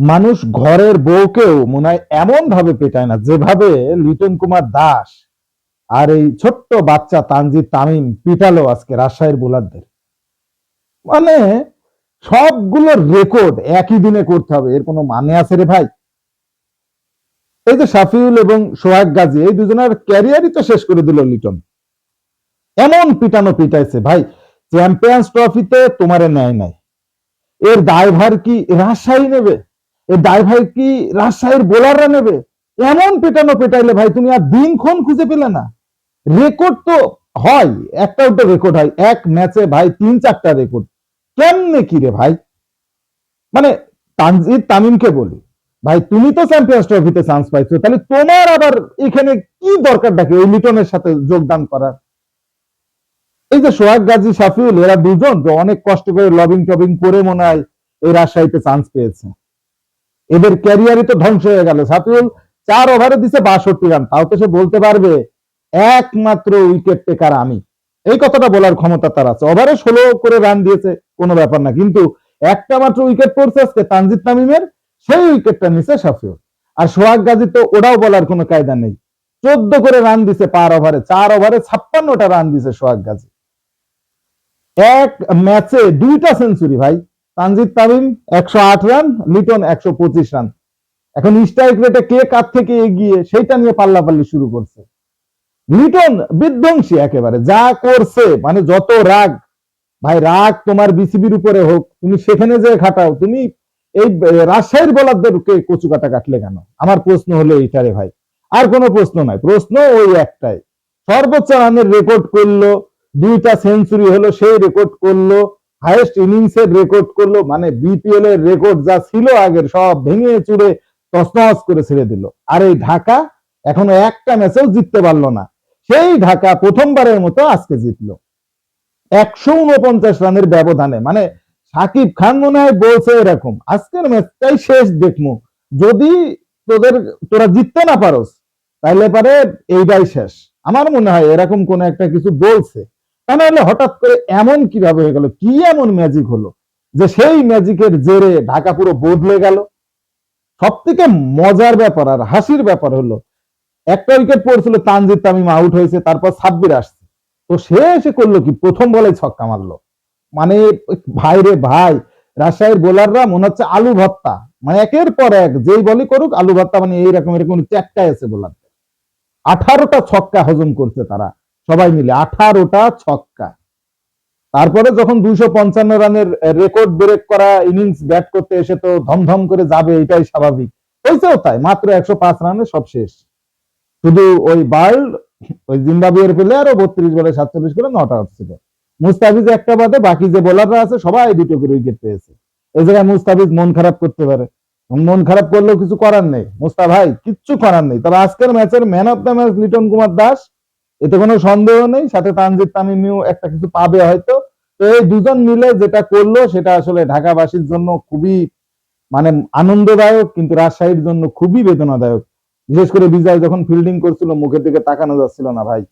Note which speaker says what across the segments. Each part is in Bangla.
Speaker 1: মানুষ ঘরের বউকেও মনে হয় এমন ভাবে পেটায় না, যেভাবে লিটন কুমার দাস আর এই ছোট্ট বাচ্চা তানজি তামিম পিটালো আজকে রাজশাহীর বোলারদের। মানে সবগুলো রেকর্ড একই দিনে করতে হবে, এর কোনো মানে আছে রে ভাই? এই যে শাফিউল এবং সোহাগ গাজী, এই দুজনের ক্যারিয়ারই তো শেষ করে দিল লিটন। এমন পিটানো পিটাইছে, ভাই, চ্যাম্পিয়ন্স ট্রফিতে তোমারে নেয় নাই। এর দায়ভার কি রাজশাহী নেবে? এর দায়ভার কি রাজশাহীর বোলাররা নেবে? এমন পেটানো পেটাইলে ভাই তুমি আর খুঁজে পেলে না। রেকর্ড তো হয়, একটা রেকর্ড হয়। এক ম্যাচে ভাই তিন চারটা রেকর্ড কেমনে কি রে ভাই? মানে তানজিদ তামিমকে বলি, ভাই, তুমি তো চ্যাম্পিয়ন্স ট্রফিতে চান্স পাইছো, তাহলে তোমার আবার এখানে কি দরকার ডাকে ওই লিটনের সাথে যোগদান করার? এই যে সোহাগ গাজী, শাফিউল, এরা দুজন অনেক কষ্ট করে লবিং টবিং করে মনে হয় এই রাজশাহীতে চান্স পেয়েছে। এদের ক্যারিয়ারই তো ধ্বংস হয়ে গেল। শাফিউল চার ওভারে দিছে বাষট্টি রান। তাও তো সে বলতে পারবে, একমাত্র উইকেট টেকার আমি। এই কথাটা বলার ক্ষমতা তার আছে। ওভারে ষোলো করে রান দিয়েছে, কোনো ব্যাপার না। কিন্তু একটা মাত্র উইকেট পড়ছে আজকে তানজিদ তামিমের, সেই উইকেটটা নিছে শাফিউল আর সোহাগ গাজী তো ওটাও বলার কোনো কায়দা নেই। চোদ্দ করে রান দিছে পার ওভারে চার ওভারে ছাপ্পান্নটা রান দিছে সোহাগ গাজী। এক ম্যাচে দুইটা সেঞ্চুরি ভাই। তানজিদ তামিম, একশো আট রান, লিটন একশো পঁচিশ রান। এখন স্ট্রাইক রেটে কে কার থেকে এগিয়ে সেইটা নিয়ে পাল্লাপাল্লি শুরু করছে। লিটন বিধ্বংসী একেবারে, যা করছে মানে যত রাগ। ভাই, রাগ তোমার বিসিবির উপরে হোক, তুমি সেখানে যে খাটাও তুমি এই রাজশাহীর বলারদেরকে কচু কাটা কাটলে কেন? আমার প্রশ্ন হলো এইটারে ভাই। আর কোনো প্রশ্ন নাই, প্রশ্ন ওই একটাই। সর্বোচ্চ রানের রেকর্ড করল, দুইটা সেঞ্চুরি হলো, সেই রেকর্ড করল হাইয়েস্ট ইনিংস এর রেকর্ড করল মানে বিপিএল এর রেকর্ড যা ছিল আগের, সব ভেঙে চুরে তসনস করে ছেড়ে দিল। আর এই ঢাকা এখনও একটা ম্যাচেও জিততে পারল না। সেই ঢাকা প্রথমবারের মতো আজকে জিতলো। একশো উনপঞ্চাশ রানের ব্যবধানে। মানে সাকিব খান মনে হয় বলছে এরকম, আজকের ম্যাচটাই শেষ দেখব যদি তোদের, তোরা জিততে না পারোস তাহলে পারে এইটাই শেষ। আমার মনে হয় এরকম কোন একটা কিছু বলছে। তা নাহলে হঠাৎ করে এমন কীভাবে হয়ে গেল? কি এমন ম্যাজিক হলো? যে সেই ম্যাজিকের জেরে ঢাকা পুরো বদলে গেল। সব থেকে মজার ব্যাপার আর হাসির ব্যাপার হলো, একটা উইকেট পড়ছিল, তানজিদ তামিম আউট হয়েছে, তারপর সাব্বির আসছে। তো সে এসে করল কি? প্রথম বলে ছক্কা মারলো। মানে ভাই রে ভাই, রাজশাহীর বোলাররা মনে হচ্ছে আলু ভত্তা মানে একের পর এক, যেই বলই করুক, আলু ভত্তা মানে এইরকম এরকম চ্যাটকায় আছে বোলার আঠারোটা ছক্কা হজম করছে তারা। সবাই মিলে আঠারোটা ছক্কা। তারপরে যখন দুইশো পঞ্চান্ন রানের রেকর্ড ব্রেক করা ইনিংস ব্যাট করতে এসে তো ধমধম করে যাবে, এটাই স্বাভাবিক। হয়েছেও তাই, মাত্র একশো পাঁচ রানে সব শেষ। শুধু ওই বার্ল্ড ওই জিম্বাবুয়ের প্লেয়ার ও বত্রিশ বলে সাতচল্লিশ করে নট আউট ছিল। মুস্তাফিজ একটা বাদে, বাকি যে বোলাররা আছে, সবাই দুটো করে উইকেট পেয়েছে। এই জায়গায় মুস্তাফিজ মন খারাপ করতে পারে। মন খারাপ করলেও কিছু করার নেই। মুস্তা ভাই, কিচ্ছু করার নেই। তবে আজকের ম্যাচের man of the match Liton Kumar Das এতে কোনো সন্দেহ নেই, সাথে তানজিদ তামিমিও একটা কিছু পাবে হয়তো। তো এই দুজন মিলে যেটা করল, সেটা আসলে ঢাকাবাসীর জন্য খুবই মানে আনন্দদায়ক, কিন্তু রাজশাহীর জন্য খুবই বেদনাদায়ক। বিশেষ করে বিজয় যখন ফিল্ডিং করছিল, মুখের দিকে তাকানো যাচ্ছিল না ভাই।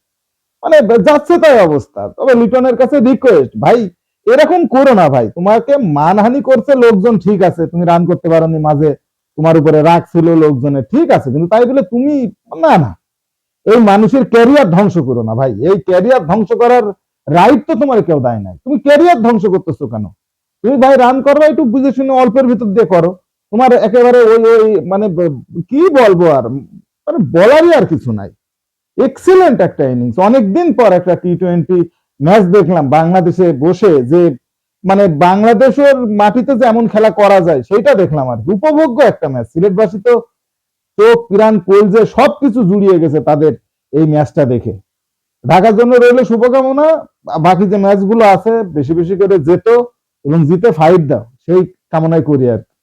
Speaker 1: মানে যাচ্ছে তাই অবস্থা। তবে লিটনের কাছে রিকোয়েস্ট ভাই, এরকম করো না ভাই। তোমাকে মানহানি করছে লোকজন, ঠিক আছে। তুমি রান করতে পারোনি মাঝে। তোমার উপরে রাগ ছিল লোকজনের, ঠিক আছে। কিন্তু তাই বলে তুমি না না। এই মানুষের ক্যারিয়ার ধ্বংস করো না ভাই। এই ক্যারিয়ার ধ্বংস করার রাইট তো তোমার কেউ দেয় নাই। তুমি ক্যারিয়ার ধ্বংস করতেছো কেন? তুমি ভাই রান করবা একটু বুঝে শুনে অল্পের ভিতর দিয়ে করো। তোমার একেবারে ওই ওই মানে কি বলব আর? মানে বলারই আর কিছু নাই। এক্সিলেন্ট একটা ইনিংস অনেকদিন পর একটা টি টোয়েন্টি ম্যাচ দেখলাম বাংলাদেশে বসে যে মানে বাংলাদেশের মাটিতে যে এমন খেলা করা যায় সেটা দেখলাম আর উপভোগ্য একটা ম্যাচ সিলেটবাসী তো চোখ পিরান কলজে সবকিছু জুড়িয়ে গেছে তাদের এই ম্যাচটা দেখে। ঢাকার জন্য রইল শুভকামনা। বাকি যে ম্যাচগুলো আছে, বেশি বেশি করে যেত এবং জিতে ফাইট দাও, সেই কামনাই করি আর কি।